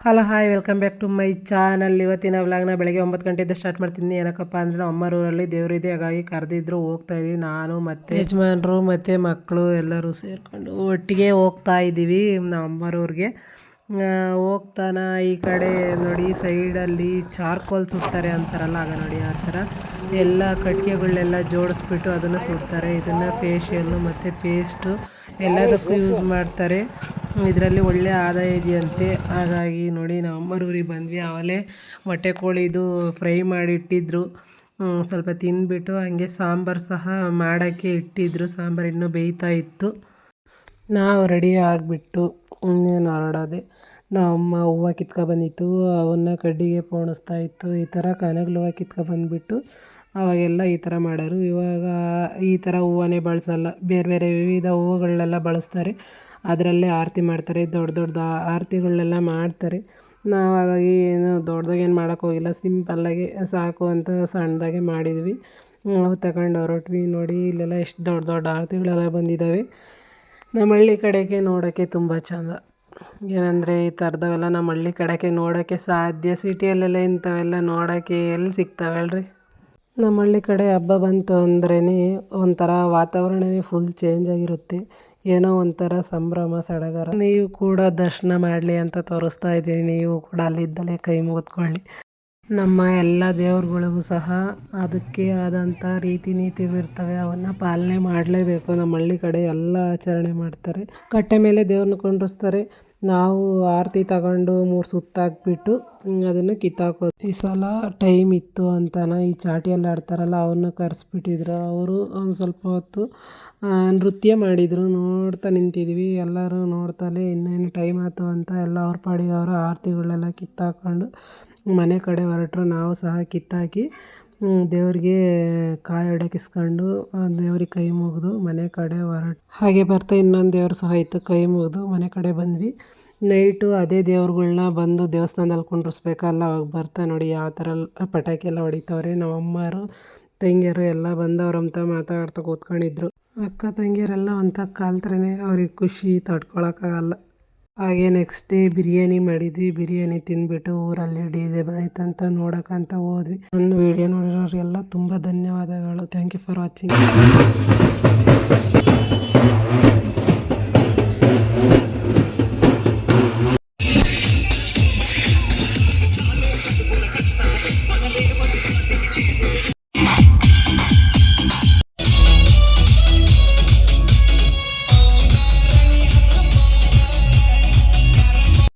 Hello, hi, welcome back to my channel. ಇವತ್ತಿನ ವ್ಲಾಗ್ನ ಬೆಳಗ್ಗೆ ಒಂಬತ್ತು ಗಂಟೆಯಿಂದ ಸ್ಟಾರ್ಟ್ ಮಾಡ್ತೀನಿ ಏನಕ್ಕಪ್ಪ ಅಂದರೆ ನಮ್ಮ ಅಮ್ಮರೂರಲ್ಲಿ ದೇವರಿದೆ ಹಾಗಾಗಿ ಕರೆದಿದ್ರು ಹೋಗ್ತಾ ಇದ್ದೀವಿ ನಾನು ಮತ್ತು ಯಜಮಾನರು ಮತ್ತು ಮಕ್ಕಳು ಎಲ್ಲರೂ ಸೇರಿಕೊಂಡು ಒಟ್ಟಿಗೆ ಹೋಗ್ತಾ ಇದ್ದೀವಿ ನಮ್ಮ ಅಮ್ಮರೂರಿಗೆ ಹೋಗ್ತಾನ ಈ ಕಡೆ ನೋಡಿ, ಸೈಡಲ್ಲಿ ಚಾರ್ಕೋಲ್ ಸುಡ್ತಾರೆ ಅಂತಾರಲ್ಲ, ಆಗ ನೋಡಿ ಆ ಥರ. ಎಲ್ಲ ಕಟ್ಟಿಗೆಗಳನ್ನೆಲ್ಲ ಜೋಡಿಸ್ಬಿಟ್ಟು ಅದನ್ನು ಸುಡ್ತಾರೆ. ಇದನ್ನು ಫೇಶಿಯಲ್ಲು ಮತ್ತು ಪೇಸ್ಟು ಎಲ್ಲದಕ್ಕೂ ಯೂಸ್ ಮಾಡ್ತಾರೆ. ಇದರಲ್ಲಿ ಒಳ್ಳೆ ಆದಾಯ ಇದೆಯಂತೆ. ಹಾಗಾಗಿ ನೋಡಿ ನಾವು ಅಮ್ಮರೂರಿಗೆ ಬಂದ್ವಿ. ಆವಲೇ ಮೊಟ್ಟೆ ಕೋಳಿದು ಫ್ರೈ ಮಾಡಿ ಇಟ್ಟಿದ್ದರು ಸ್ವಲ್ಪ ತಿಂದ್ಬಿಟ್ಟು ಹಂಗೆ ಸಾಂಬಾರು ಸಹ ಮಾಡೋಕ್ಕೆ ಇಟ್ಟಿದ್ದರು ಸಾಂಬಾರು ಇನ್ನೂ ಬೇಯ್ತಾ ಇತ್ತು. ನಾವು ರೆಡಿ ಆಗಿಬಿಟ್ಟು ಇನ್ನೇನು ಹೊರಡೋದೆ ನಮ್ಮ ಹೂವು ಕಿತ್ಕೊ ಬಂದಿತ್ತು. ಅವನ್ನ ಕಡ್ಡಿಗೆ ಪೋಣಿಸ್ತಾ ಇತ್ತು. ಈ ಥರ ಕನಗಲು ಹೂವು ಕಿತ್ಕೊ ಅವಾಗೆಲ್ಲ ಈ ಥರ ಮಾಡೋರು. ಇವಾಗ ಈ ಥರ ಹೂವನ್ನೇ ಬಳಸಲ್ಲ. ಬೇರೆ ಬೇರೆ ವಿವಿಧ ಹೂವುಗಳನ್ನೆಲ್ಲ ಬಳಸ್ತಾರೆ. ಅದರಲ್ಲೇ ಆರತಿ ಮಾಡ್ತಾರೆ. ದೊಡ್ಡ ದೊಡ್ಡ ಆರತಿಗಳನ್ನೆಲ್ಲ ಮಾಡ್ತಾರೆ. ನಾವು ಹಾಗಾಗಿ ಏನು ದೊಡ್ಡದಾಗೇನು ಏನು ಮಾಡೋಕೆ ಹೋಗಿಲ್ಲ. ಸಿಂಪಲ್ಲಾಗಿ ಸಾಕು ಅಂತ ಸಣ್ಣದಾಗೆ ಮಾಡಿದ್ವಿ. ನಾವು ತಗೊಂಡು ಹೊರಟ್ವಿ. ನೋಡಿ, ಇಲ್ಲೆಲ್ಲ ಎಷ್ಟು ದೊಡ್ಡ ದೊಡ್ಡ ಆರತಿಗಳೆಲ್ಲ ಬಂದಿದ್ದಾವೆ. ನಮ್ಮ ಹಳ್ಳಿ ಕಡೆಗೆ ನೋಡೋಕ್ಕೆ ತುಂಬ ಚೆಂದ. ಏನಂದರೆ ಈ ಥರದವೆಲ್ಲ ನಮ್ಮ ಹಳ್ಳಿ ಕಡೆಗೆ ನೋಡೋಕ್ಕೆ ಸಾಧ್ಯ. ಸಿಟಿಯಲ್ಲೆಲ್ಲ ಇಂಥವೆಲ್ಲ ನೋಡೋಕ್ಕೆ ಎಲ್ಲಿ ಸಿಗ್ತಾವಲ್ರಿ ನಮ್ಮ ಹಳ್ಳಿ ಕಡೆ ಹಬ್ಬ ಬಂತು ಅಂದ್ರೇ ಒಂಥರ ವಾತಾವರಣವೇ ಫುಲ್ ಚೇಂಜ್ ಆಗಿರುತ್ತೆ. ಏನೋ ಒಂಥರ ಸಂಭ್ರಮ, ಸಡಗರ. ನೀವು ಕೂಡ ದರ್ಶನ ಮಾಡಲಿ ಅಂತ ತೋರಿಸ್ತಾ ಇದ್ದೀನಿ. ನೀವು ಕೂಡ ಅಲ್ಲಿದ್ದಲೇ ಕೈ ಮುಗಿದ್ಕೊಳ್ಳಿ. ನಮ್ಮ ಎಲ್ಲ ದೇವ್ರುಗಳಿಗೂ ಸಹ ಅದಕ್ಕೆ ಆದಂಥ ರೀತಿ ನೀತಿಗಳಿರ್ತವೆ. ಅವನ್ನು ಪಾಲನೆ ಮಾಡಲೇಬೇಕು. ನಮ್ಮ ಹಳ್ಳಿ ಕಡೆ ಎಲ್ಲ ಆಚರಣೆ ಮಾಡ್ತಾರೆ. ಕಟ್ಟೆ ಮೇಲೆ ದೇವ್ರನ್ನ ಕುಂಡ್ರಿಸ್ತಾರೆ. ನಾವು ಆರತಿ ತಗೊಂಡು ಮೂರು ಸುತ್ತಾಕ್ಬಿಟ್ಟು ಅದನ್ನು ಕಿತ್ತಾಕೋದು. ಈ ಸಲ ಟೈಮ್ ಇತ್ತು ಅಂತಾನ ಈ ಚಾಟಿಯಲ್ಲಿ ಆಡ್ತಾರಲ್ಲ ಅವ್ರನ್ನ ಕರೆಸ್ಬಿಟ್ಟಿದ್ರು. ಅವರು ಒಂದು ಸ್ವಲ್ಪ ಹೊತ್ತು ನೃತ್ಯ ಮಾಡಿದರು. ನೋಡ್ತಾ ನಿಂತಿದ್ವಿ. ಎಲ್ಲರೂ ನೋಡ್ತಾಲೆ ಇನ್ನೇನು ಟೈಮ್ ಆಯ್ತು ಅಂತ ಎಲ್ಲ ಅವ್ರ ಪಾಡಿಗೆ ಅವರು ಆರತಿಗಳೆಲ್ಲ ಕಿತ್ತಾಕೊಂಡು ಮನೆ ಕಡೆ ಹೊರಟರು. ನಾವು ಸಹ ಕಿತ್ತಾಕಿ ದೇವ್ರಿಗೆ ಕಾಯಿ ಆ ದೇವ್ರಿಗೆ ಕೈ ಮುಗಿದು ಮನೆ ಕಡೆ ಹೊರಟು ಹಾಗೆ ಬರ್ತಾ ಇನ್ನೊಂದು ದೇವ್ರು ಸಹ ಇತ್ತು ಕೈ ಮುಗಿದು ಮನೆ ಕಡೆ ಬಂದ್ವಿ. ನೈಟು ಅದೇ ದೇವ್ರುಗಳನ್ನ ಬಂದು ದೇವಸ್ಥಾನದಲ್ಲಿ ಕುಂಡ್ರಿಸ್ಬೇಕಲ್ಲ, ಅವಾಗ ಬರ್ತಾ ನೋಡಿ ಯಾವ ಥರ ಪಟಾಕಿ ಎಲ್ಲ ಹೊಡಿತವ್ರೆ. ನಮ್ಮ ಅಮ್ಮರು ತಂಗಿಯರು ಎಲ್ಲ ಬಂದು ಅವ್ರಂತ ಮಾತಾಡ್ತಾ ಕೂತ್ಕೊಂಡಿದ್ರು. ಅಕ್ಕ ತಂಗಿಯರೆಲ್ಲ ಒಂಥ ಕಾಲ್ತ್ರೇ ಅವ್ರಿಗೆ ಖುಷಿ, ತಡ್ಕೊಳಕ್ಕಾಗಲ್ಲ. ಹಾಗೆ ನೆಕ್ಸ್ಟ್ ಡೇ ಬಿರಿಯಾನಿ ಮಾಡಿದ್ವಿ. ಬಿರಿಯಾನಿ ತಿಂದ್ಬಿಟ್ಟು ಊರಲ್ಲಿ ಡಿ ಜೆ ಬಂದೈತಂತ ನೋಡೋಕ್ಕಂತ ಹೋದ್ವಿ. ಒಂದು ವಿಡಿಯೋ ನೋಡಿರೋರಿಗೆಲ್ಲ ತುಂಬ ಧನ್ಯವಾದಗಳು. Thank you for watching